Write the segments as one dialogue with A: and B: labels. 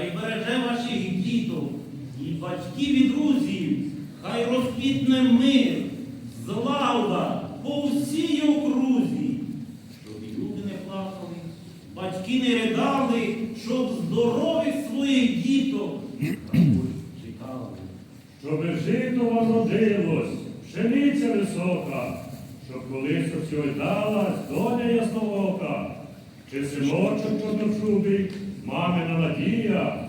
A: Хай
B: береже ваших діток і батьків і друзів, хай розквітне мир, злагода по всій окрузі, щоб люди не плакали, батьки не ридали, щоб здорових своїх діток чекали.
C: Щоби жито вам родилось, пшениця висока, щоб колись осьойдалась доля ясновока, чи синочок чорночубий, мамина надія,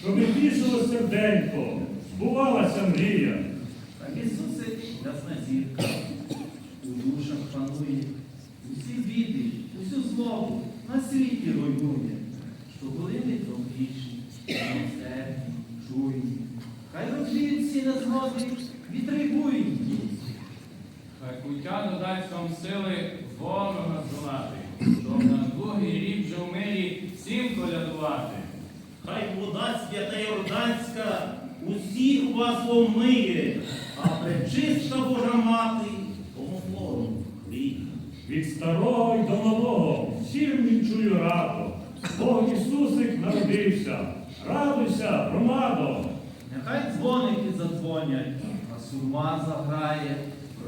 C: щоби тішило серденько, збувалася мрія.
D: Так Ісусе, ясна зірка, у душах панує, усі біди, усю злобу на світі руйнує, що були ми добріші, милосердні, чуйні. Хай розвіють всі незгоди, вітри буйні.
A: Хай пуття додасть вам сили
B: Хай вода свята Йорданська усіх вас омиє, а пречиста Божа мати помогло хліб.
C: Від старого й до малого всім відчую раду. Бог Ісусик народився, радуйся, громадо.
D: Нехай дзвоники задзвонять, а сурма заграє.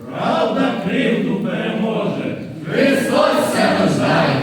C: Правда кривду переможе.
E: Христос се рождає!